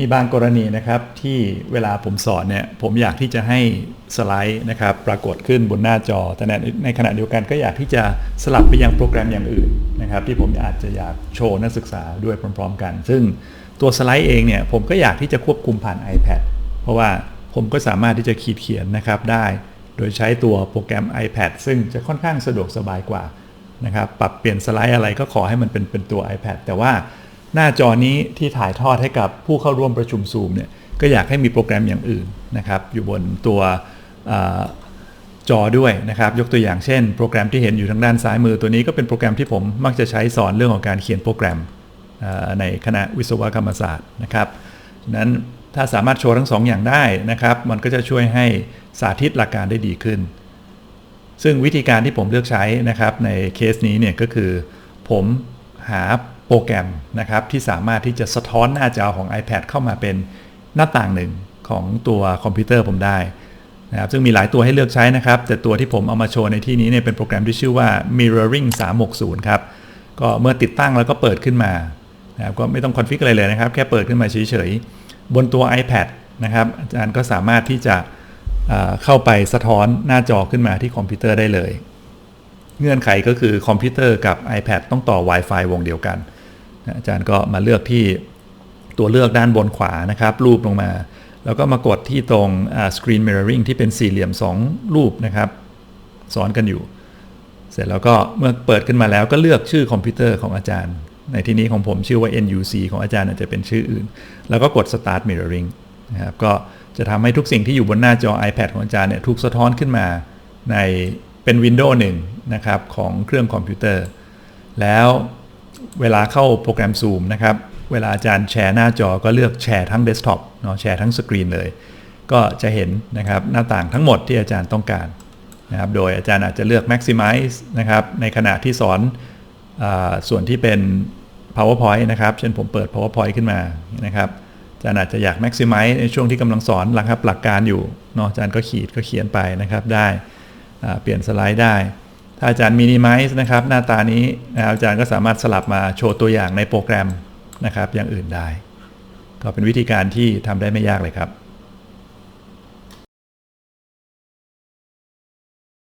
มีบางกรณีนะครับที่เวลาผมสอนเนี่ยผมอยากที่จะให้สไลด์นะครับปรากฏขึ้นบนหน้าจอ แต่ในขณะเดียวกันก็อยากที่จะสลับไปยังโปรแกรมอย่างอื่นนะครับที่ผมอาจจะอยากโชว์นักศึกษาด้วยพร้อม ๆ กัน ซึ่งตัวสไลด์เองเนี่ยผมก็อยากที่จะควบคุมผ่าน iPad เพราะว่าผมก็สามารถที่จะขีดเขียนนะครับได้ โดยใช้ตัวโปรแกรม iPad ซึ่งจะค่อนข้างสะดวกสบายกว่านะครับปรับเปลี่ยนสไลด์อะไรก็ขอให้มันเป็นเป็นตัว iPad แต่ว่า หน้าจอนี้ที่ถ่ายทอดให้กับผู้เข้าร่วมประชุมซูมเนี่ยก็อยากให้มีโปรแกรมอย่างอื่นนะครับอยู่บนตัวจอด้วยนะครับยกตัวอย่างเช่น โปรแกรมที่เห็นอยู่ทางด้านซ้ายมือตัวนี้ก็เป็นโปรแกรมที่ผมมักจะใช้สอนเรื่องของการเขียนโปรแกรมในคณะวิศวกรรมศาสตร์นะครับนั้นถ้าสามารถโชว์ทั้ง2ออย่างได้นะครับ มันก็จะช่วยให้สาธิตหลักการได้ดีขึ้น ซึ่งวิธีการที่ผมเลือกใช้นะครับในเคสนี้เนี่ยก็คือ ผมหา โปรแกรมนะครับที่สามารถที่จะสะท้อนหน้าจอของ iPad เข้ามาเป็นหน้าต่างหนึ่งของตัวคอมพิวเตอร์ผมได้นะครับซึ่งมีหลายตัวให้เลือกใช้นะครับ แต่ตัวที่ผมเอามาโชว์ในที่นี้เนี่ยเป็นโปรแกรมที่ชื่อว่า mirroring 360 ครับ ก็เมื่อติดตั้งแล้วก็เปิดขึ้นมานะครับก็ไม่ต้องคอนฟิกอะไรเลยนะครับ แค่เปิดขึ้นมาเฉยๆ บนตัว iPad นะครับอาจารย์ก็สามารถที่จะเข้าไปสะท้อนหน้าจอขึ้นมาที่คอมพิวเตอร์ได้เลย เงื่อนไขก็คือคอมพิวเตอร์กับ iPad ต้องต่อ Wi-Fi วงเดียวกัน อาจารย์ก็มาเลือกที่ตัวเลือกด้านบนขวานะครับ รูปลงมา แล้วก็มากดที่ตรง Screen Mirroring ที่เป็นสี่เหลี่ยม 2 รูปนะครับ ซ้อนกันอยู่ เสร็จแล้วก็เมื่อเปิดขึ้นมาแล้วก็เลือกชื่อคอมพิวเตอร์ของอาจารย์ ในที่นี้ของผมชื่อว่า NUC ของอาจารย์อาจจะเป็นชื่ออื่น แล้วก็กด Start Mirroring นะครับก็จะทำให้ทุกสิ่งที่อยู่บนหน้าจอ iPad ของอาจารย์เนี่ยถูกสะท้อนขึ้นมาในเป็นวินโดว์หนึ่งนะครับของเครื่องคอมพิวเตอร์ แล้ว เวลาเข้าโปรแกรม Zoom นะครับ เวลาอาจารย์แชร์หน้าจอก็เลือกแชร์ทั้งเดสก์ท็อปเนาะแชร์ทั้งสกรีนเลย ก็จะเห็นนะครับหน้าต่างทั้งหมดที่อาจารย์ต้องการนะครับโดยอาจารย์อาจจะเลือก maximize นะครับในขณะที่สอนอส่วนที่เป็น powerpoint นะครับ เช่นผมเปิด powerpoint ขึ้นมานะครับอาจารย์อาจจะอยาก maximize ในช่วงที่กำลังสอนหลักครับหลักการอยู่เนาะอาจารย์ก็ขีดก็เขียนไปนะครับได้เปลี่ยนสไลด์ได้ ถ้าอาจารย์มินิมิซ์นะครับหน้าตานี้นะอาจารย์ก็สามารถสลับมาโชว์ตัวอย่างในโปรแกรมนะครับอย่างอื่นได้ ก็เป็นวิธีการที่ทำได้ไม่ยากเลยครับ